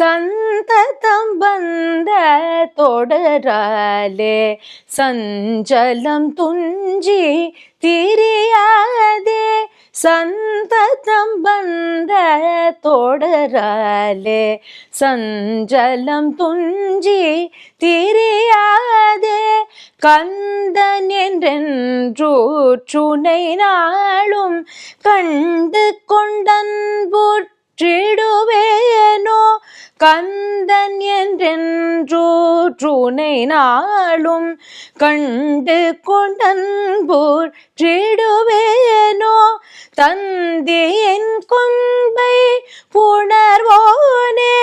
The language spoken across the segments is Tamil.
சந்ததம் வந்த தொடராலே சஞ்சலம் துஞ்சி திரியாதே சந்ததம் வந்த தொடராலே சஞ்சலம் துஞ்சி திரியாதே கந்தன் என்றென்றூற்றுனை நாளும் கண்டு கொண்டன்புற்றிடுவேனோ கந்தன் என்றென்றூற்றுனை நாளும் கண்டு கொண்டன்போர் கொண்டன்புற்றிடுவேனோ தந்தியின் கொம்பை புணர்வோனே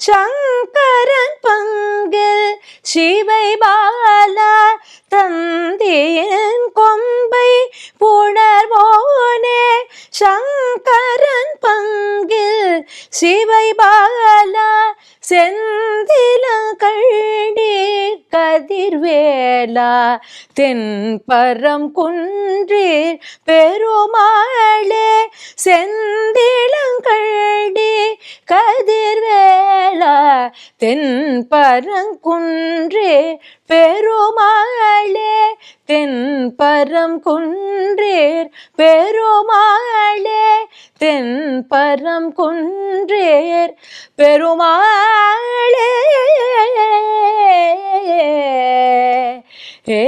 சங்கரன் பங்கில் சிவை பாலா தந்தியின் கொம்பை புணர்வோனே சங்கரன் பங்கில் சிவை பாலா செந்தில கழடி கதிர்வேலா தென்பரம் குன்றீர் பெருமாளே செந்திலங்கழி கதிர்வேலா தென்பரங்குன்றே பெருமாளே தென்பரம் குன்றேர் பெருமா தென் பரம் குன்றேர் பெருமாளே ஏ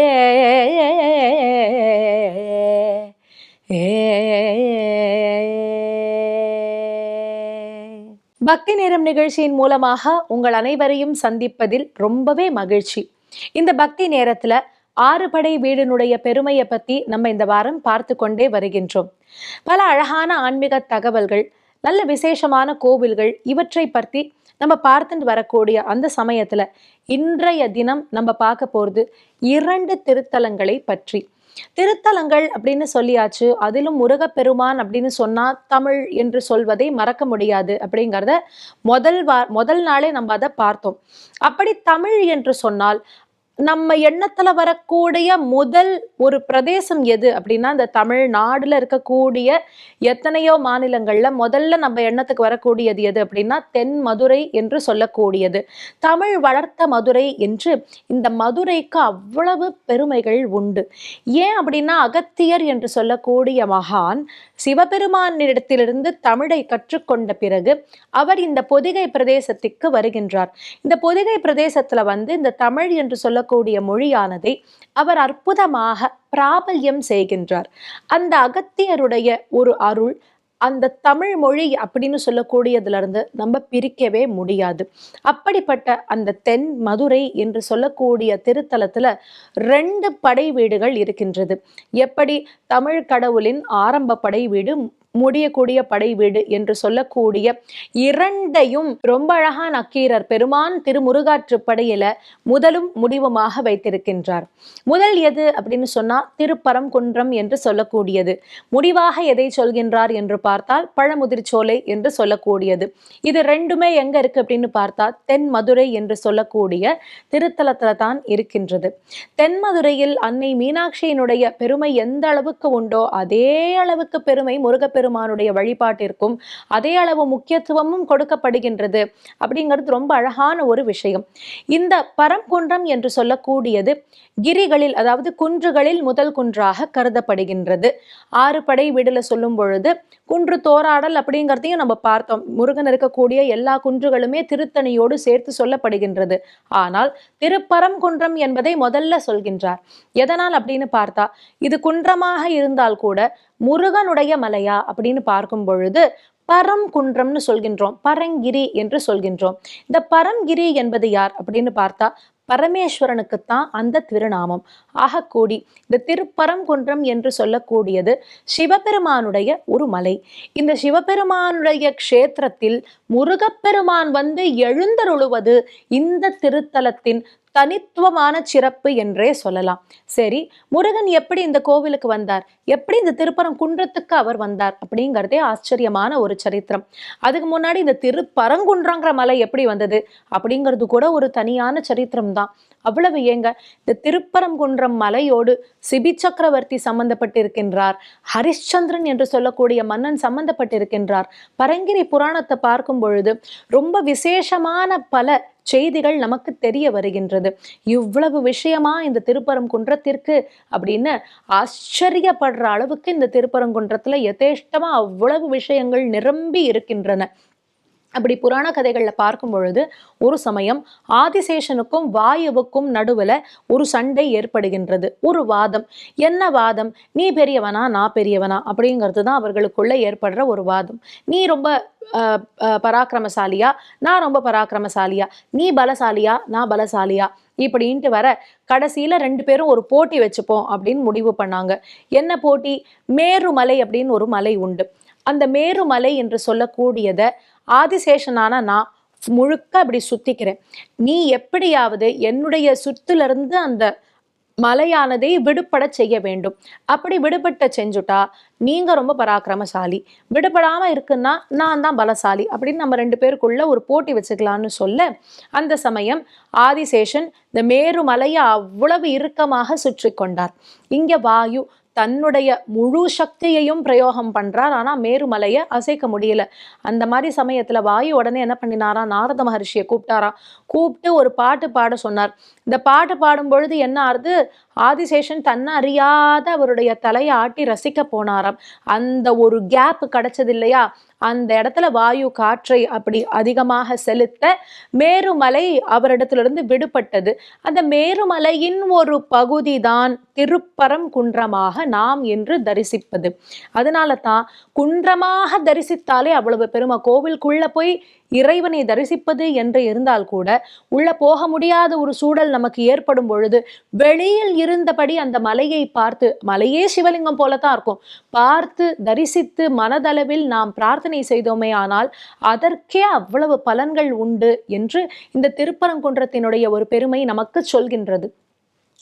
பக்தி நேரம் நிகழ்ச்சியின் மூலமாக உங்கள் அனைவரையும் சந்திப்பதில் ரொம்பவே மகிழ்ச்சி இந்த பக்தி நேரத்துல ஆறுபடை வீடினுடைய பெருமையை பத்தி நம்ம இந்த வாரம் பார்த்து கொண்டே வருகின்றோம் பல அழகான ஆன்மீக தகவல்கள் நல்ல விசேஷமான கோவில்கள் இவற்றை பற்றி நம்ம பார்த்துட்டு வரக்கூடிய அந்த சமயத்துல இன்றைய தினம் நம்ம பார்க்க போறது இரண்டு திருத்தலங்களை பற்றி. திருத்தலங்கள் அப்படின்னு சொல்லியாச்சு அதிலும் முருகப்பெருமான் அப்படின்னு சொன்னா தமிழ் என்று சொல்வதை மறக்க முடியாது அப்படிங்கிறத முதல் வா முதல் நாளே நம்ம அதை பார்த்தோம். அப்படி தமிழ் என்று சொன்னால் நம்ம எண்ணத்துல வரக்கூடிய முதல் ஒரு பிரதேசம் எது அப்படின்னா இந்த தமிழ்நாடுல இருக்கக்கூடிய எத்தனையோ மாநிலங்கள்ல முதல்ல நம்ம எண்ணத்துக்கு வரக்கூடியது எது அப்படின்னா தென் மதுரை என்று சொல்லக்கூடியது. தமிழ் வளர்த்த மதுரை என்று இந்த மதுரைக்கு அவ்வளவு பெருமைகள் உண்டு. ஏன் அப்படின்னா அகத்தியர் என்று சொல்லக்கூடிய மகான் சிவபெருமானிடத்திலிருந்து தமிழை கற்றுக்கொண்ட பிறகு அவர் இந்த பொதிகை பிரதேசத்திற்கு வருகின்றார். இந்த பொதிகை பிரதேசத்துல வந்து இந்த தமிழ் என்று சொல்ல சொல்லக்கூடிய மொழியானதை அவர் அற்புதமாக பிராபல்யம் செய்கின்றார். அந்த அகத்தியருடைய ஒரு அருள் அந்த தமிழ் மொழி அப்படின்னு சொல்லக்கூடியதுல இருந்து நம்ம பிரிக்கவே முடியாது. அப்படிப்பட்ட அந்த தென் மதுரை என்று சொல்லக்கூடிய திருத்தலத்துல ரெண்டு படை வீடுகள் இருக்கின்றது. எப்படி? தமிழ் கடவுளின் ஆரம்ப படை வீடு முடியக்கூடிய படை வீடு என்று சொல்லக்கூடிய இரண்டையும் ரொம்ப அழகா நக்கீரர் பெருமான் திருமுருகாற்றுப்படையில முதலும் முடிவுமாக வைத்திருக்கின்றார். முதல் எது அப்படின்னு சொன்னா திருப்பரங்குன்றம் என்று சொல்லக்கூடியது. முடிவாக எதை சொல்கின்றார் என்று பார்த்தால் பழமுதிர்ச்சோலை என்று சொல்லக்கூடியது. இது ரெண்டுமே எங்க இருக்கு அப்படின்னு பார்த்தா தென் மதுரை என்று சொல்லக்கூடிய திருத்தலத்துல தான் இருக்கின்றது. தென் மதுரையில் அன்னை மீனாட்சியினுடைய பெருமை எந்த அளவுக்கு உண்டோ அதே அளவுக்கு பெருமை முருகப்பெருமானுடைய வழிபாட்டிற்கும் அதே அளவு முக்கியத்துவமும் கொடுக்கப்படுகின்றது அப்படிங்கிறது ரொம்ப அழகான ஒரு விஷயம். இந்த பரம்குன்றம் என்று சொல்லக்கூடியது கிரிகளில் அதாவது குன்றுகளில் முதல் குன்றாக கருதப்படுகின்றது. ஆறு படை வீடுல சொல்லும் பொழுது குன்று தோராடல் அப்படிங்கிறதையும் நம்ம பார்த்தோம். முருகன் இருக்கக்கூடிய எல்லா குன்றுகளுமே திருத்தணியோடு சேர்த்து சொல்லப்படுகின்றது. ஆனால் திருப்பரங்குன்றம் என்பதை முதல்ல சொல்கின்றார். எதனால் அப்படின்னு பார்த்தா இது குன்றமாக இருந்தால் கூட முருகனுடைய மலையா அப்படின்னு பார்க்கும் பொழுது பரம் குன்றம்னு சொல்கின்றோம். பரங்கிரி என்று சொல்கின்றோம். இந்த பரங்கிரி என்பது யார் அப்படின்னு பார்த்தா பரமேஸ்வரனுக்குத்தான் அந்த திருநாமம். ஆகக்கூடி இந்த திருப்பரங்குன்றம் என்று சொல்லக்கூடியது சிவபெருமானுடைய ஒரு மலை. இந்த சிவபெருமானுடைய க்ஷேத்திரத்தில் முருகப்பெருமான் வந்து எழுந்தருளுவது இந்த திருத்தலத்தின் தனித்துவமான சிறப்பு என்றே சொல்லலாம். சரி முருகன் எப்படி இந்த கோவிலுக்கு வந்தார்? எப்படி இந்த திருப்பரங்குன்றத்துக்கு அவர் வந்தார்? அப்படிங்கிறதே ஆச்சரியமான ஒரு சரித்திரம். அதுக்கு முன்னாடி இந்த திருப்பரங்குன்றங்கிற மலை எப்படி வந்தது? அப்படிங்கிறது கூட ஒரு தனியான சரித்திரம் தான். அவ்வளவு ஏங்க இந்த திருப்பரங்குன்றம் மலையோடு சிபி சக்கரவர்த்தி சம்பந்தப்பட்டிருக்கின்றார். ஹரிஷ்சந்திரன் என்று சொல்லக்கூடிய மன்னன் சம்பந்தப்பட்டிருக்கின்றார். பரங்கிரி புராணத்தை பார்க்கும் பொழுது ரொம்ப விசேஷமான பல செய்திகள் நமக்கு தெரிய வருகின்றது. இவ்வளவு விஷயமா இந்த திருப்பரங்குன்றத்திற்கு அப்படின்னு ஆச்சரியப்படுற அளவுக்கு இந்த திருப்பரங்குன்றத்துல யதேஷ்டமா அவ்வளவு விஷயங்கள் நிரம்பி இருக்கின்றன. அப்படி புராண கதைகளில் பார்க்கும் பொழுது ஒரு சமயம் ஆதிசேஷனுக்கும் வாயுவுக்கும் நடுவுல ஒரு சண்டை ஏற்படுகின்றது. ஒரு வாதம். என்ன வாதம்? நீ பெரியவனா? நான் பெரியவனா? அப்படிங்கிறது தான் அவர்களுக்குள்ள ஏற்படுற ஒரு வாதம். நீ ரொம்ப பராக்கிரமசாலியா? நான் ரொம்ப பராக்கிரமசாலியா? நீ பலசாலியா? நான் பலசாலியா? இப்படின்ட்டு வர கடைசியில் ரெண்டு பேரும் ஒரு போட்டி வச்சுப்போம் அப்படின்னு முடிவு பண்ணாங்க. என்ன போட்டி? மேருமலை அப்படின்னு ஒரு மலை உண்டு. அந்த மேருமலை என்று சொல்லக்கூடியதை ஆதிசேஷனான நான் முழுக்க அப்படி சுத்திக்கிறேன். நீ எப்படியாவது என்னுடைய சுத்திலிருந்து அந்த மலையானதை விடுபட செய்ய வேண்டும். அப்படி விடுபட்ட செஞ்சுட்டா நீங்க ரொம்ப பராக்கிரமசாலி. விடுபடாம இருக்குன்னா நான் தான் பலசாலி. அப்படின்னு நம்ம ரெண்டு பேருக்குள்ள ஒரு போட்டி வச்சுக்கலாம்னு சொல்ல அந்த சமயம் ஆதிசேஷன் இந்த மேருமலையை அவ்வளவு இறுக்கமாக சுற்றி கொண்டார் இங்க வாயு தன்னுடைய முழு சக்தியையும் பிரயோகம் பண்றார். ஆனா மேருமலையை அசைக்க முடியல. அந்த மாதிரி சமயத்துல வாயு உடனே என்ன பண்ணினாரா? நாரத மகர்ஷியை கூப்பிட்டாராம். கூப்பிட்டு ஒரு பாட்டு பாட சொன்னார். இந்த பாட்டு பாடும் பொழுது என்ன ஆறுது? ஆதிசேஷன் தன்னை அறியாத அவருடைய தலையை ஆட்டி ரசிக்க போனாராம். அந்த ஒரு கேப் கிடைச்சது இல்லையா? அந்த இடத்துல வாயு காற்றை அப்படி அதிகமாக செலுத்த மேருமலை அவரிடத்திலிருந்து விடுபட்டது. அந்த மேருமலையின் ஒரு பகுதி தான் திருப்பரம் குன்றமாக நாம் என்று தரிசிப்பது. அதனால தான் குன்றமாக தரிசித்தாலே அவ்வளவு பெருமை. கோவிலுக்குள்ள போய் இறைவனை தரிசிப்பது என்று இருந்தால் கூட உள்ள போக முடியாத ஒரு சூழல் நமக்கு ஏற்படும் பொழுது வெளியில் இருந்தபடி அந்த மலையை பார்த்து மலையே சிவலிங்கம் போல தான் இருக்கும். பார்த்து தரிசித்து மனதளவில் நாம் பிரார்த்தனை செய்தோமே ஆனால் அதற்கே அவ்வளவு பலன்கள் உண்டு என்று இந்த திருப்பரங்குன்றத்தினுடைய ஒரு பெருமை நமக்கு சொல்கின்றது.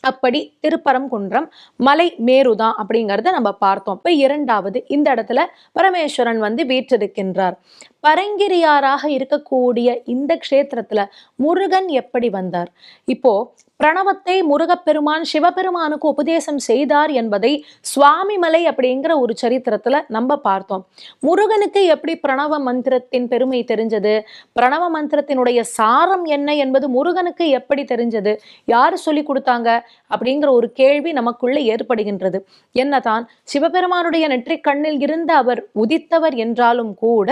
அப்படி திருப்பரங்குன்றம் மலை மேருதான் அப்படிங்கிறத நம்ம பார்த்தோம். இப்போ இரண்டாவது இந்த இடத்துல பரமேஸ்வரன் வந்து வீற்றிருக்கின்றார். பரங்கிரியாராக இருக்கக்கூடிய இந்த க்ஷேத்திரத்துல முருகன் எப்படி வந்தார்? இப்போ பிரணவத்தை முருகப்பெருமான் சிவபெருமானுக்கு உபதேசம் செய்தார் என்பதை சுவாமிமலை அப்படிங்கிற ஒரு சரித்திரத்துல நம்ம பார்த்தோம். முருகனுக்கு எப்படி பிரணவ மந்திரத்தின் பெருமை தெரிஞ்சது? பிரணவ மந்திரத்தினுடைய சாரம் என்ன என்பது முருகனுக்கு எப்படி தெரிஞ்சது? யார் சொல்லி கொடுத்தாங்க? அப்படிங்கிற ஒரு கேள்வி நமக்குள்ள ஏற்படுகின்றது. என்னதான் சிவபெருமானுடைய நெற்றிக் கண்ணில் இருந்து அவர் உதித்தவர் என்றாலும் கூட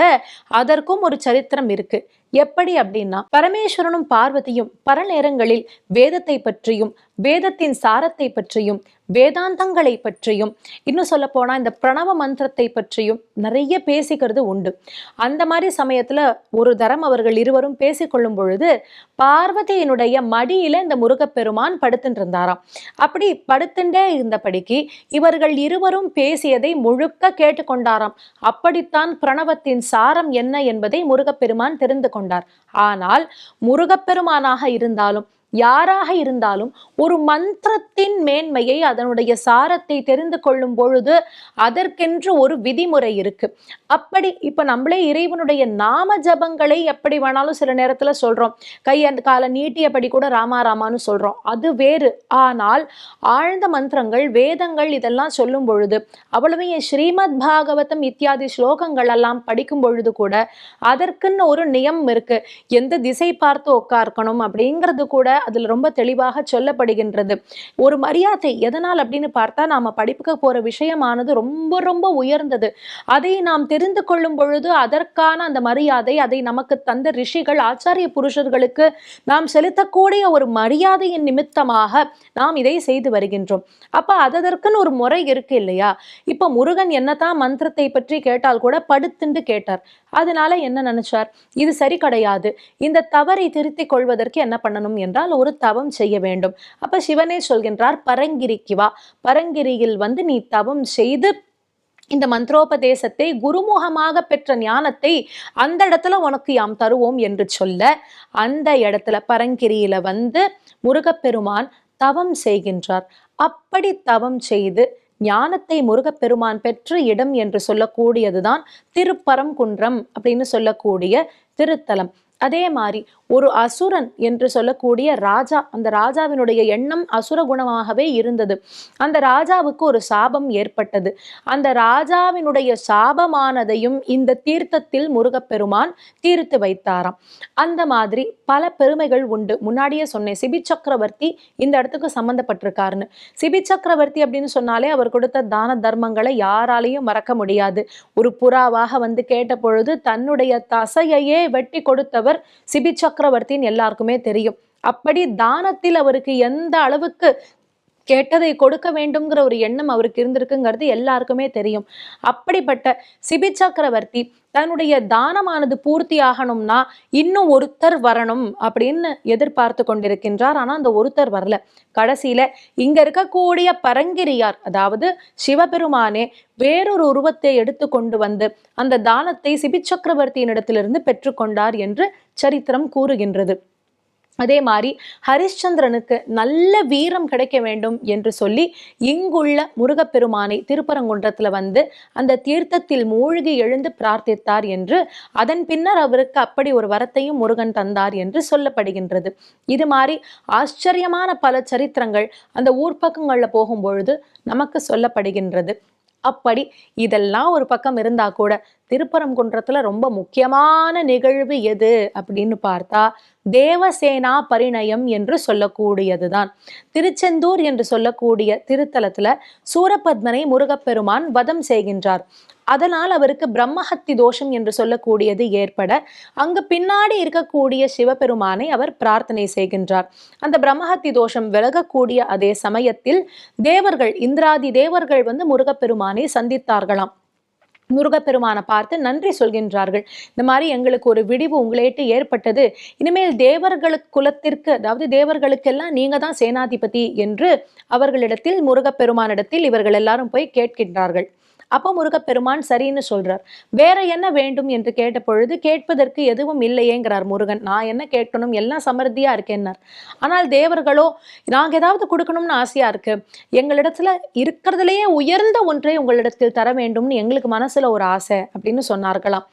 அதற்கும் ஒரு சரித்திரம் இருக்கு. எப்படி அப்படின்னா பரமேஸ்வரனும் பார்வதியும் பல நேரங்களில் வேதத்தை பற்றியும் வேதத்தின் சாரத்தை பற்றியும் வேதாந்தங்களை பற்றியும் இன்னும் சொல்ல போனா இந்த பிரணவ மந்திரத்தை பற்றியும் நிறைய பேசிக்கிறது உண்டு. அந்த மாதிரி சமயத்துல ஒரு தரம் அவர்கள் இருவரும் பேசிக்கொள்ளும் பொழுது பார்வதியினுடைய மடியில இந்த முருகப்பெருமான் படுத்துட்டு இருந்தாராம் அப்படி படுத்துட்டே இருந்தபடிக்கு இவர்கள் இருவரும் பேசியதை முழுக்க கேட்டுக்கொண்டாராம். அப்படித்தான் பிரணவத்தின் சாரம் என்ன என்பதை முருகப்பெருமான் தெரிந்து கொண்டார். ஆனால் முருகப்பெருமானாக இருந்தாலும் யாராக இருந்தாலும் ஒரு மந்திரத்தின் மேன்மையை அதனுடைய சாரத்தை தெரிந்து கொள்ளும் பொழுது அதற்கென்று ஒரு விதிமுறை இருக்கு. அப்படி இப்ப நம்மளே இறைவனுடைய நாம ஜபங்களை எப்படி வேணாலும் சில நேரத்துல சொல்றோம். கை அந்த காலை நீட்டியபடி கூட ராமா ராமான்னு சொல்றோம். அது வேறு. ஆனால் ஆழ்ந்த மந்திரங்கள் வேதங்கள் இதெல்லாம் சொல்லும் பொழுது அவ்வளவு என் ஸ்ரீமத் பாகவதம் இத்தியாதி ஸ்லோகங்கள் எல்லாம் படிக்கும் பொழுது கூட அதற்குன்னு ஒரு நியம் இருக்கு. எந்த திசை பார்த்து உட்கார்க்கணும் அப்படிங்கிறது கூட அதுல ரொம்ப தெளிவாக சொல்லப்படுகின்றது. ஒரு மரியாதை எதனால் அப்படின்னு பார்த்தா நாம படிப்புக்கு போற விஷயமானது ரொம்ப ரொம்ப உயர்ந்தது. அதை நாம் தெரிந்து கொள்ளும் பொழுது அதற்கான அந்த மரியாதை அதை நமக்கு தந்த ரிஷிகள் ஆச்சாரிய புருஷர்களுக்கு நாம் செலுத்தக்கூடிய ஒரு மரியாதையின் நிமித்தமாக நாம் இதை செய்து வருகின்றோம். அப்ப அதற்குன்னு ஒரு முறை இருக்கு இல்லையா? இப்ப முருகன் என்னதான் மந்திரத்தை பற்றி கேட்டால் கூட படுத்துண்டு கேட்டார். அதனால என்ன நினைச்சார்? இது சரி கிடையாது. இந்த தவறை திருத்திக் கொள்வதற்கு என்ன பண்ணணும் என்றால் ஒரு தவம் செய்ய வேண்டும். அப்ப சிவனே சொல்கின்றார் பரங்கிரிக்கு வா. பரங்கிரியில் வந்து நீ தவம் செய்து இந்த மந்திரோபதேசத்தை குருமுகமாக பெற்ற ஞானத்தை அந்த இடத்துல உனக்கு யாம் தருவோம் என்று சொல்ல அந்த இடத்துல பரங்கிரியில வந்து முருகப்பெருமான் தவம் செய்கின்றார். அப்படி தவம் செய்து ஞானத்தை முருகப்பெருமான் பெற்ற இடம் என்று சொல்லக்கூடியதுதான் திருப்பரங்குன்றம் அப்படின்னு சொல்லக்கூடிய திருத்தலம். அதே மாதிரி ஒரு அசுரன் என்று சொல்லக்கூடிய ராஜா அந்த ராஜாவினுடைய எண்ணம் அசுர குணமாகவே இருந்தது. அந்த ராஜாவுக்கு ஒரு சாபம் ஏற்பட்டது. அந்த ராஜாவினுடைய சாபமானதையும் இந்த தீர்த்தத்தில் முருகப்பெருமான் தீர்த்து வைத்தாராம். அந்த மாதிரி பல பெருமைகள் உண்டு. முன்னாடியே சொன்னேன் சிபி சக்கரவர்த்தி இந்த இடத்துக்கு சம்மந்தப்பட்டிருக்காருன்னு சிபி சக்கரவர்த்தி அப்படின்னு சொன்னாலே அவர் கொடுத்த தான தர்மங்களை யாராலையும் மறக்க முடியாது. ஒரு புறாவாக வந்து கேட்ட பொழுது தன்னுடைய தசையையே வெட்டி கொடுத்தவர் சிபி சக்கரவர்த்தின்னு எல்லாருக்குமே தெரியும். அப்படி தானத்தில் அவருக்கு எந்த அளவுக்கு கேட்டதை கொடுக்க வேண்டும்ங்கிற ஒரு எண்ணம் அவருக்கு இருந்திருக்குங்கிறது எல்லாருக்குமே தெரியும். அப்படிப்பட்ட சிபி சக்கரவர்த்தி தன்னுடைய தானமானது பூர்த்தி ஆகணும்னா இன்னும் ஒருத்தர் வரணும் அப்படின்னு எதிர்பார்த்து கொண்டிருக்கின்றார். ஆனால் அந்த ஒருத்தர் வரல. கடைசியில இங்க இருக்கக்கூடிய பரங்கிரியார் அதாவது சிவபெருமானே வேறொரு உருவத்தை எடுத்து கொண்டு வந்து அந்த தானத்தை சிபி சக்கரவர்த்தியினிடத்திலிருந்து பெற்றுக்கொண்டார் என்று சரித்திரம் கூறுகின்றது. அதே மாதிரி ஹரிஷ்சந்திரனுக்கு நல்ல வீரம் கிடைக்க வேண்டும் என்று சொல்லி இங்குள்ள முருகப்பெருமானை திருப்பரங்குன்றத்தில் வந்து அந்த தீர்த்தத்தில் மூழ்கி எழுந்து பிரார்த்தித்தார் என்று அதன் பின்னர் அவருக்கு அப்படி ஒரு வரத்தையும் முருகன் தந்தார் என்று சொல்லப்படுகின்றது. இது மாதிரி ஆச்சரியமான பல சரித்திரங்கள் அந்த ஊர் பக்கங்களில் போகும்பொழுது நமக்கு சொல்லப்படுகின்றது. அப்படி இதெல்லாம் ஒரு பக்கம் இருந்தா கூட திருப்பரங்குன்றத்துல ரொம்ப முக்கியமான நிகழ்வு எது அப்படின்னு பார்த்தா தேவசேனா பரிணயம் என்று சொல்லக்கூடியதுதான். திருச்செந்தூர் என்று சொல்லக்கூடிய திருத்தலத்துல சூரபத்மனை முருகப்பெருமான் வதம் செய்கின்றார். அதனால் அவருக்கு பிரம்மஹத்தி தோஷம் என்று சொல்லக்கூடியது ஏற்பட அங்கு பின்னாடி இருக்கக்கூடிய சிவபெருமானை அவர் பிரார்த்தனை செய்கின்றார். அந்த பிரம்மஹத்தி தோஷம் விலகக்கூடிய அதே சமயத்தில் தேவர்கள் இந்திராதி தேவர்கள் வந்து முருகப்பெருமானை சந்தித்தார்களாம். முருகப்பெருமானை பார்த்து நன்றி சொல்கின்றார்கள். இந்த மாதிரி எங்களுக்கு ஒரு விடிவு உங்களேட்டு ஏற்பட்டது. இனிமேல் தேவர்களுக்கு குலத்திற்கு அதாவது தேவர்களுக்கெல்லாம் நீங்க தான் சேனாதிபதி என்று அவர்களிடத்தில் முருகப்பெருமானிடத்தில் இவர்கள் எல்லாரும் போய் கேட்கின்றார்கள். அப்போ முருகப்பெருமான் சரின்னு சொல்றார். வேற என்ன வேண்டும் என்று கேட்ட பொழுது கேட்பதற்கு எதுவும் இல்லையேங்கிறார் முருகன். நான் என்ன கேட்கணும்? எல்லாம் சமர்த்தியா இருக்கேன்னார். ஆனால் தேவர்களோ நாங்கள் ஏதாவது கொடுக்கணும்னு ஆசையா இருக்கு. எங்களிடத்துல இருக்கிறதுலயே உயர்ந்த ஒன்றை உங்களிடத்தில் தர வேண்டும்னு எங்களுக்கு மனசுல ஒரு ஆசை அப்படின்னு சொன்னார்களாம்.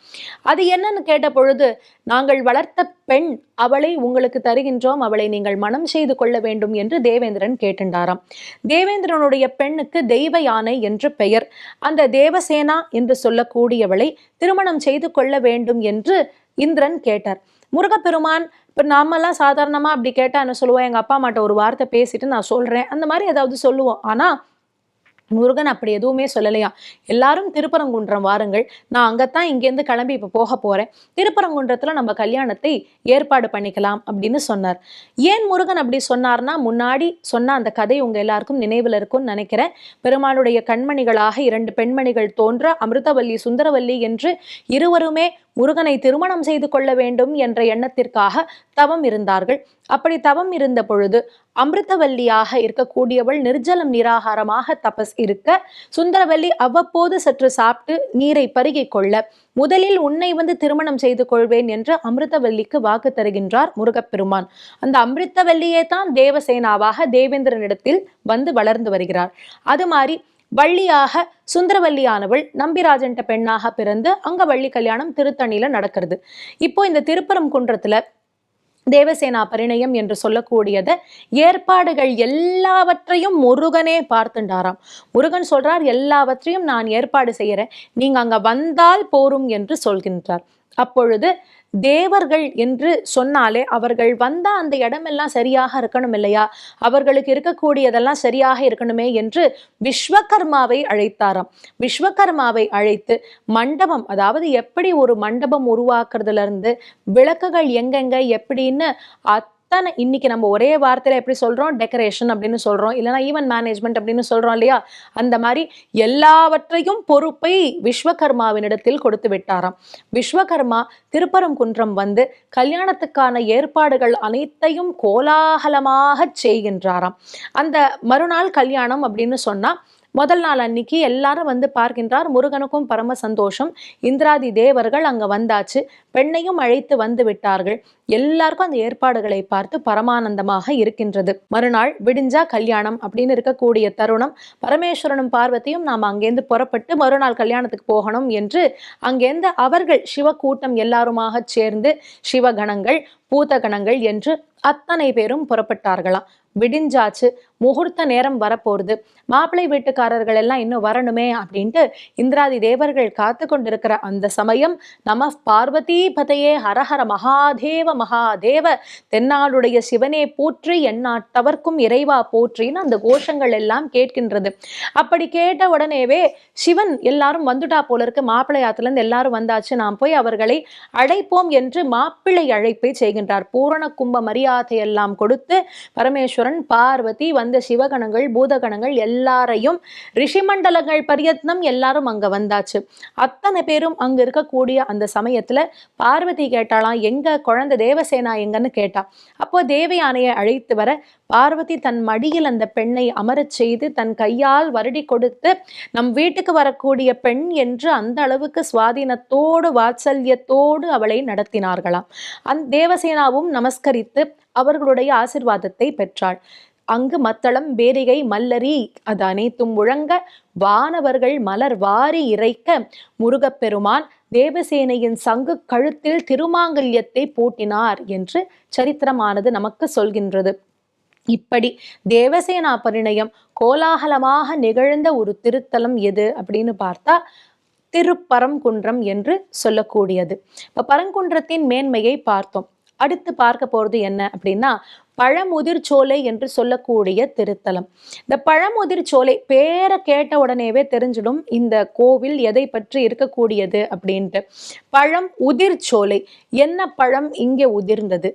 அது என்னன்னு கேட்ட பொழுது நாங்கள் வளர்த்த பெண் அவளை உங்களுக்கு தருகின்றோம் அவளை நீங்கள் மனம் செய்து கொள்ள வேண்டும் என்று தேவேந்திரன் கேட்டுண்டாராம். தேவேந்திரனுடைய பெண்ணுக்கு தெய்வ யானை என்று பெயர். அந்த தேவசேனா என்று சொல்லக்கூடியவளை திருமணம் செய்து கொள்ள வேண்டும் என்று இந்திரன் கேட்டார். முருகப்பெருமான் இப்போ நாமெல்லாம் சாதாரணமாக அப்படி கேட்டால் என்ன சொல்லுவோம்? எங்கள் அப்பா அம்மாட்ட ஒரு வார்த்தை பேசிட்டு நான் சொல்கிறேன் அந்த மாதிரி ஏதாவது சொல்லுவோம். ஆனால் முருகன் அப்படி எதுவுமே சொல்லலையா? எல்லாரும் திருப்பரங்குன்றம் வாருங்கள். நான் அங்கத்தான் இங்கேருந்து கிளம்பி இப்போ போக போகிறேன் திருப்பரங்குன்றத்தில் நம்ம கல்யாணத்தை ஏற்பாடு பண்ணிக்கலாம் அப்படின்னு சொன்னார். ஏன் முருகன் அப்படி சொன்னார்னா முன்னாடி சொன்ன அந்த கதை உங்கள் எல்லாருக்கும் நினைவில் இருக்கும்னு நினைக்கிறேன். பெருமாளுடைய கண்மணிகளாக இரண்டு பெண்மணிகள் தோன்ற அமிர்தவல்லி சுந்தரவல்லி என்று இருவருமே முருகனை திருமணம் செய்து கொள்ள வேண்டும் என்ற எண்ணத்திற்காக தவம் இருந்தார்கள். அப்படி தவம் இருந்த பொழுது அமிர்தவல்லியாக இருக்கக்கூடியவள் நிர்ஜலம் நிராகாரமாக தபஸ் இருக்க சுந்தரவல்லி அவ்வப்போது சற்று சாப்பிட்டு நீரை பருகிக் கொள்ள முதலில் உன்னை வந்து திருமணம் செய்து கொள்வேன் என்று அமிர்தவல்லிக்கு வாக்கு தருகின்றார் முருகப்பெருமான். அந்த அமிர்தவல்லியே தான் தேவசேனாவாக தேவேந்திரனிடத்தில் வந்து வளர்ந்து வருகிறார். அது மாதிரி வள்ளியாக சுந்தரவல்லியானவள் நம்பிராஜன்ட்ட பெண்ணாக பிறந்து அங்க வள்ளி கல்யாணம் திருத்தணியில நடக்கிறது. இப்போ இந்த திருப்பரம் குன்றத்துல தேவசேனா பரிணயம் என்று சொல்லக்கூடியத ஏற்பாடுகள் எல்லாவற்றையும் முருகனே பார்த்துண்டாராம். முருகன் சொல்றார் எல்லாவற்றையும் நான் ஏற்பாடு செய்கிறேன் நீங்க அங்க வந்தால் போரும் என்று சொல்கின்றார். அப்பொழுது தேவர்கள் என்று சொன்னாலே அவர்கள் வந்தால் அந்த இடமெல்லாம் சரியாக இருக்கணும் இல்லையா? அவர்களுக்கு இருக்கக்கூடியதெல்லாம் சரியாக இருக்கணுமே என்று விஸ்வகர்மாவை அழைத்தாராம். விஸ்வகர்மாவை அழைத்து மண்டபம் அதாவது எப்படி ஒரு மண்டபம் உருவாக்குறதுல இருந்து விளக்குகள் எங்கெங்க எப்படின்னு தான் இன்னைக்கு நம்ம ஒரே வார்த்தையில எப்படி சொல்றோம்? டெக்கரேஷன் அப்படின்னு சொல்றோம். இல்லைனா ஈவென்ட் மேனேஜ்மெண்ட் அப்படின்னு சொல்றோம் இல்லையா? அந்த மாதிரி எல்லாவற்றையும் பொறுப்பை விஸ்வகர்மாவினிடத்தில் கொடுத்து விட்டாராம். விஸ்வகர்மா திருப்பரங்குன்றம் வந்து கல்யாணத்துக்கான ஏற்பாடுகள் அனைத்தையும் கோலாகலமாக செய்கின்றாராம். அந்த மறுநாள் கல்யாணம் அப்படின்னு சொன்னா முதல் நாள் அன்னைக்கு எல்லாரும் வந்து பார்க்கின்றார். முருகனுக்கும் பரம சந்தோஷம். இந்திராதி தேவர்கள் அங்க வந்தாச்சு. பெண்ணையும் அழைத்து வந்து விட்டார்கள். எல்லாருக்கும் அந்த ஏற்பாடுகளை பார்த்து பரமானந்தமாக இருக்கின்றது. மறுநாள் விடிஞ்சா கல்யாணம் அப்படின்னு இருக்கக்கூடிய தருணம். பரமேஸ்வரனும் பார்வதியும் நாம் அங்கேருந்து புறப்பட்டு மறுநாள் கல்யாணத்துக்கு போகணும் என்று அங்கேருந்து அவர்கள் சிவக்கூட்டம் எல்லாருமாக சேர்ந்து சிவகணங்கள் பூதகணங்கள் என்று அத்தனை பேரும் புறப்பட்டார்களாம். விடிஞ்சாச்சு. முகூர்த்த நேரம் வரப்போகுது. மாப்பிள்ளை வீட்டுக்காரர்கள் எல்லாம் இன்னும் வரணுமே அப்படின்ட்டு இந்திராதி தேவர்கள் காத்து கொண்டிருக்கிற அந்த சமயம் நம பார்வதி பதையே ஹரஹர மகாதேவ மகாதேவ தென்னாளுடைய சிவனே போற்றி எண்ணாட்டவர்க்கும் இறைவா போற்றின்னு அந்த கோஷங்கள் எல்லாம் கேட்கின்றது. அப்படி கேட்ட உடனேவே சிவன் எல்லாரும் வந்துட்டா போல இருக்கு. மாப்பிள்ளை ஆத்துலேருந்து எல்லாரும் வந்தாச்சு. நாம் போய் அவர்களை அழைப்போம் என்று மாப்பிள்ளை அழைப்பை செய்கின்றார். பூரண கும்ப மரியாதை எல்லாம் கொடுத்து பரமேஸ்வரன் பார்வதி வந்து சிவகணங்கள் பூதகணங்கள் எல்லாரையும் ரிஷிமண்டலங்கள் பரியத்னம் எல்லாரும் அங்க வந்தாச்சு. அத்தனை பேரும் அங்க இருக்கக்கூடிய அந்த சமயத்துல பார்வதி கேட்டாலாம் எங்க குழந்தை தேவசேனா எங்கன்னு? கேட்டா. அப்போ தேவயானையை அழைத்து வர பார்வதி தன் மடியில் அந்த பெண்ணை அமரச் செய்து தன் கையால் வருடி கொடுத்து நம் வீட்டுக்கு வரக்கூடிய பெண் என்று அந்த அளவுக்கு சுவாதீனத்தோடு வாத்சல்யத்தோடு அவளை நடத்தினார்களாம். அந் தேவசேனாவும் நமஸ்கரித்து அவர்களுடைய ஆசிர்வாதத்தை பெற்றாள். அங்கு மத்தளம் பேரிகை மல்லரி அது அனைத்தும் முழங்க வானவர்கள் மலர் வாரி இறைக்க முருகப்பெருமான் தேவசேனையின் சங்கு கழுத்தில் திருமாங்கல்யத்தை பூட்டினார் என்று சரித்திரமானது நமக்கு சொல்கின்றது. இப்படி தேவசேனா பரிணயம் கோலாகலமாக நிகழ்ந்த ஒரு திருத்தலம் எது அப்படின்னு பார்த்தா திருப்பரங்குன்றம் என்று சொல்லக்கூடியது. இப்போ பரங்குன்றத்தின் மேன்மையை பார்த்தோம். அடுத்து பார்க்க போறது என்ன அப்படின்னா பழமுதிர் சோலை என்று சொல்லக்கூடிய திருத்தலம். இந்த பழமுதிர் சோலை பேரை கேட்ட உடனேவே தெரிஞ்சிடும் இந்த கோவில் எதை பற்றி இருக்கக்கூடியது அப்படின்ட்டு. பழம் உதிர் சோலை என்ன பழம் இங்கே உதிர்ந்தது?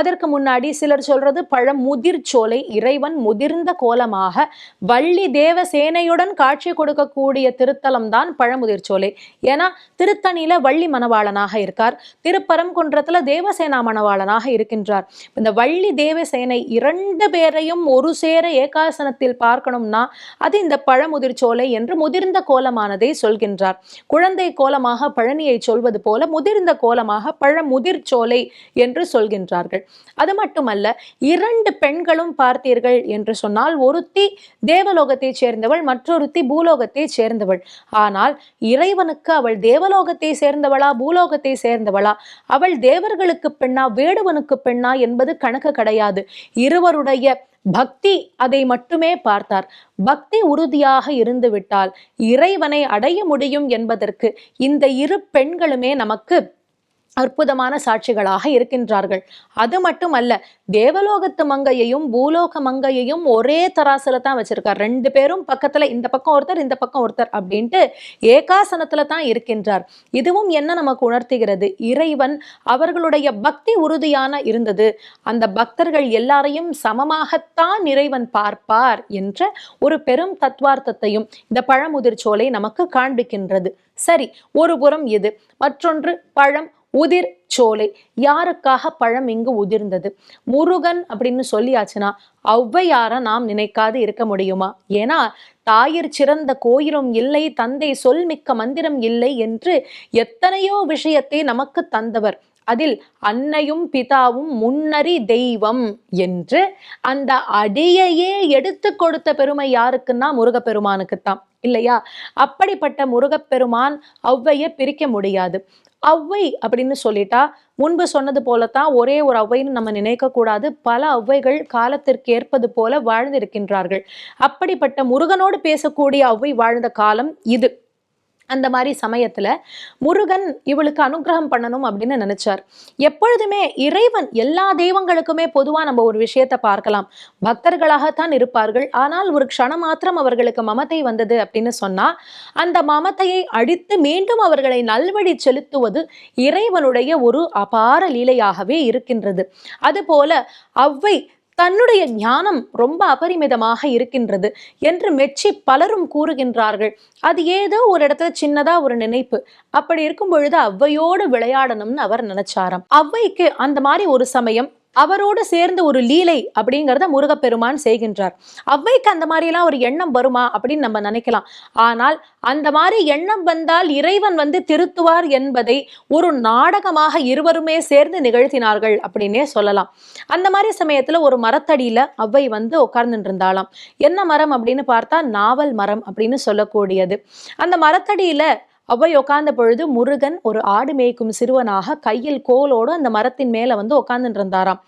அதற்கு முன்னாடி சிலர் சொல்றது பழம் முதிர் சோலை இறைவன் முதிர்ந்த கோலமாக வள்ளி தேவ சேனையுடன் காட்சி கொடுக்கக்கூடிய திருத்தலம் தான் பழமுதிர் சோலை ஏன்னா திருத்தணியில வள்ளி மணவாளனாக இருக்கார். திருப்பரங்குன்றத்துல தேவசேனா மணவாளனாக இருக்கின்றார். இந்த வள்ளி தேவ சேனை இரண்டு பேரையும் ஒரு சேர ஏகாசனத்தில் பார்க்கணும்னா அது இந்த பழமுதிர் சோலை என்று முதிர்ந்த கோலமானதை சொல்கின்றார். குழந்தை கோலமாக பழனியை சொல்வது போல முதிர்ந்த கோலமாக பழமுதிர் சோலை என்று சொல்கின்றார்கள். அது மட்டுமல்ல இரண்டு பெண்களும் பார்த்தீர்கள் என்று சொன்னால் ஒருத்தி தேவலோகத்தை சேர்ந்தவள் மற்றொருத்தி பூலோகத்தை சேர்ந்தவள். ஆனால் இறைவனுக்கு அவள் தேவலோகத்தை சேர்ந்தவளா பூலோகத்தை சேர்ந்தவளா? அவள் தேவர்களுக்கு பெண்ணா வேடுவனுக்கு பெண்ணா என்பது கணக்கு கிடையாது. இருவருடைய பக்தி அதை மட்டுமே பார்த்தார். பக்தி உறுதியாக இருந்துவிட்டால் இறைவனை அடைய முடியும் என்பதற்கு இந்த இரு பெண்களுமே நமக்கு அற்புதமான சாட்சிகளாக இருக்கின்றார்கள். அது மட்டுமல்ல தேவலோகத்து மங்கையையும் பூலோக மங்கையையும் ஒரே தராசில தான் வச்சிருக்கார். ரெண்டு பேரும் பக்கத்துல இந்த பக்கம் ஒருத்தர் இந்த பக்கம் ஒருத்தர் அப்படின்ட்டு ஏகாசனத்துல தான் இருக்கின்றார். இதுவும் என்ன நமக்கு உணர்த்துகிறது? இறைவன் அவர்களுடைய பக்தி உறுதியான இருந்தது. அந்த பக்தர்கள் எல்லாரையும் சமமாகத்தான் இறைவன் பார்ப்பார் என்ற ஒரு பெரும் தத்துவார்த்தத்தையும் இந்த பழமுதிர்ச்சோலை நமக்கு காண்பிக்கின்றது. சரி ஒரு புறம் இது. மற்றொன்று பழம் உதிர் சோலை. யாருக்காக பழம் இங்கு உதிர்ந்தது? முருகன் அப்படின்னு சொல்லியாச்சுன்னா ஔவையார நாம் நினைக்காது இருக்க முடியுமா? ஏன்னா தாயிற் சிறந்த கோயிலும் இல்லை தந்தை சொல் மிக்க மந்திரம் இல்லை என்று எத்தனையோ விஷயத்தை நமக்கு தந்தவர். அதில் அன்னையும் பிதாவும் முன்னறி தெய்வம் என்று அந்த அடியையே எடுத்து கொடுத்த பெருமை யாருக்குன்னா முருகப்பெருமானுக்குத்தான். இல்லையா? அப்படிப்பட்ட முருகப்பெருமான் ஔவையை பிரிக்க முடியாது. ஔவை அப்படின்னு சொல்லிட்டா முன்பு சொன்னது போலத்தான் ஒரே ஒரு ஔவைன்னு நம்ம நினைக்க கூடாது பல அவ்வைகள் காலத்திற்கு ஏற்பது போல வாழ்ந்திருக்கின்றார்கள். அப்படிப்பட்ட முருகனோடு பேசக்கூடிய ஔவை வாழ்ந்த காலம் இது. அந்த மாதிரி சமயத்தில் முருகன் இவளுக்கு அனுகிரகம் பண்ணணும் அப்படின்னு நினைச்சார். எப்பொழுதுமே இறைவன் எல்லா தெய்வங்களுக்குமே பொதுவாக நம்ம ஒரு விஷயத்தை பார்க்கலாம். பக்தர்களாகத்தான் இருப்பார்கள். ஆனால் ஒரு க்ஷணம் மாத்திரம் அவர்களுக்கு மமத்தை வந்தது அப்படின்னு சொன்னால் அந்த மமத்தையை அடித்து மீண்டும் அவர்களை நல்வழி செலுத்துவது இறைவனுடைய ஒரு அபார லீலையாகவே இருக்கின்றது. அதுபோல அவ்வை தன்னுடைய ஞானம் ரொம்ப அபரிமிதமாக இருக்கின்றது என்று மெச்சி பலரும் கூறுகின்றார்கள். அது ஏதோ ஒரு இடத்துல சின்னதா ஒரு நினைப்பு. அப்படி இருக்கும் பொழுது அவ்வையோடு விளையாடணும்னு அவர் நினைச்சாராம். அவ்வைக்கு அந்த மாதிரி ஒரு சமயம் அவரோடு சேர்ந்து ஒரு லீலை அப்படிங்கிறத முருகப்பெருமான் செய்கின்றார். அவ்வைக்கு அந்த மாதிரிலாம் ஒரு எண்ணம் வருமா அப்படின்னு நம்ம நினைக்கலாம். ஆனால் அந்த மாதிரி எண்ணம் வந்தால் இறைவன் வந்து திருத்துவார் என்பதை ஒரு நாடகமாக இருவருமே சேர்ந்து நிகழ்த்தினார்கள் அப்படின்னே சொல்லலாம். அந்த மாதிரி சமயத்துல ஒரு மரத்தடியில அவ்வை வந்து உட்கார்ந்துட்டு என்ன மரம் அப்படின்னு பார்த்தா நாவல் மரம் அப்படின்னு சொல்லக்கூடியது. அந்த மரத்தடியில அவ்வை உட்கார்ந்த பொழுது முருகன் ஒரு ஆடு மேய்க்கும் சிறுவனாக கையில் கோலோடு அந்த மரத்தின் மேல வந்து உட்கார்ந்துட்டு இருந்தாராம்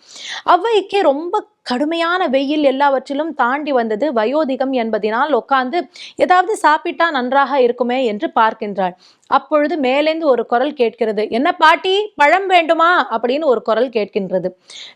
அவ்வைக்கு ரொம்ப கடுமையான வெயில் எல்லாவற்றிலும் தாண்டி வந்தது வயோதிகம் என்பதினால் உட்கார்ந்து ஏதாவது சாப்பிட்டா நன்றாக இருக்குமே என்று பார்க்கின்றாள். அப்பொழுது மேலேந்து ஒரு குரல் கேட்கிறது. என்ன பாட்டி பழம் வேண்டுமா? அப்படின்னு ஒரு குரல் கேட்கின்றது.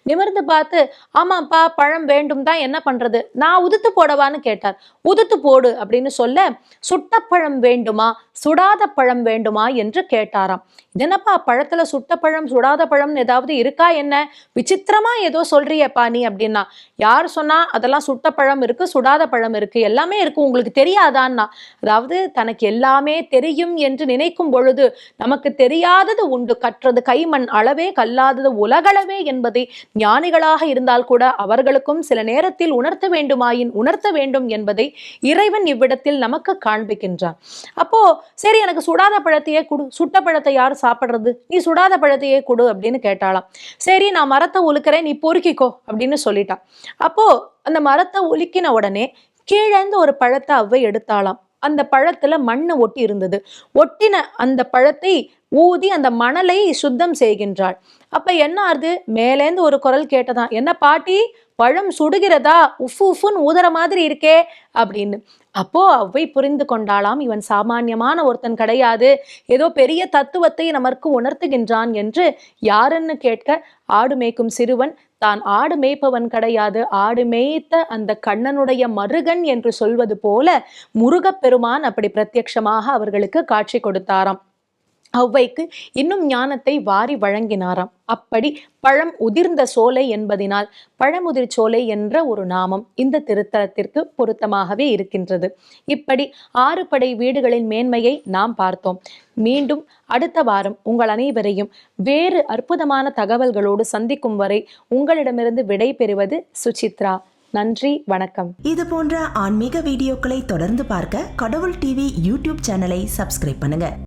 நிமிர்ந்து பார்த்து ஆமாப்பா பழம் வேண்டும் தான் என்ன பண்றது? நான் உதுத்து போடவான்னு கேட்டார். உதுத்து போடு அப்படின்னு சொல்ல சுட்டப்பழம் வேண்டுமா? சுடாத பழம் வேண்டுமா? என்று கேட்டாராம். என்னப்பா பழத்துல சுட்ட பழம் சுடாத பழம்னு ஏதாவது இருக்கா என்ன? விசித்திரமா ஏதோ சொல்றியப்பா நீ அப்படின்னா யார் சொன்னா அதெல்லாம் சுட்ட பழம் இருக்கு சுடாத பழம் இருக்கு எல்லாமே இருக்கு உங்களுக்கு தெரியாதான்னா? அதாவது தனக்கு எல்லாமே தெரியும் என்று நினைக்கும் பொழுது நமக்கு தெரியாதது உண்டு. கற்றது கைமண் அளவே கல்லாதது உலகளவே என்பதை ஞானிகளாக இருந்தால் கூட அவர்களுக்கும் சில நேரத்தில் உணர்த்த வேண்டுமாயின் உணர்த்த வேண்டும் என்பதை இறைவன் இவ்விடத்தில் நமக்கு காண்பிக்கின்றான். அப்போ சரி எனக்கு சுடாத பழத்தையே கொடு சுட்ட பழத்தை யார் சாப்பிடுறது? நீ சுடாத பழத்தையே கொடு அப்படின்னு கேட்டாலாம் சரி நான் மரத்தை உலுக்கிறேன் நீ பொறுக்கிக்கோ அப்படின்னு சொல்லிட்டான். அப்போ அந்த மரத்தை உலுக்கின உடனே கீழேந்து ஒரு பழத்தை அவ்வை எடுத்தாலாம் அந்த பழத்துல மண்ணு ஒட்டி இருந்தது. ஒட்டின அந்த பழத்தை ஊதி அந்த மணலை சுத்தம் செய்கின்றாள். அப்ப என்ன ஆகுது மேலேந்து ஒரு குரல் கேட்டதான். என்ன பாட்டி? பழம் சுடுகிறதா? உஃப் உஃப்னு ஊதுற மாதிரி இருக்கே அப்படின்னு. அப்போ அவ்வை புரிந்து கொண்டாளாம். இவன் சாமானியமான ஒருத்தன் கிடையாது. ஏதோ பெரிய தத்துவத்தை நமக்கு உணர்த்துகின்றான் என்று யாருன்னு கேட்க ஆடு மேய்க்கும் சிறுவன் தான் ஆடு மேய்ப்பவன் கிடையாது. ஆடு மேய்த்த அந்த கண்ணனுடைய மருகன் என்று சொல்வது போல முருகப்பெருமான் அப்படி பிரத்யட்சமாக அவர்களுக்கு காட்சி கொடுத்தாராம். ஔவைக்கு இன்னும் ஞானத்தை வாரி வழங்கினாராம். அப்படி பழம் உதிர்ந்த சோலை என்பதினால் பழமுதிர் சோலை என்ற ஒரு நாமம் இந்த திருத்தலத்திற்கு பொருத்தமாகவே இருக்கின்றது. இப்படி ஆறு படை வீடுகளின் மேன்மையை நாம் பார்த்தோம். மீண்டும் அடுத்த வாரம் உங்கள் அனைவரையும் வேறு அற்புதமான தகவல்களோடு சந்திக்கும் வரை உங்களிடமிருந்து விடை பெறுவது சுசித்ரா. நன்றி வணக்கம். இது போன்ற ஆன்மீக வீடியோக்களை தொடர்ந்து பார்க்க கடவுள் டிவி யூடியூப் சேனலை சப்ஸ்கிரைப் பண்ணுங்க.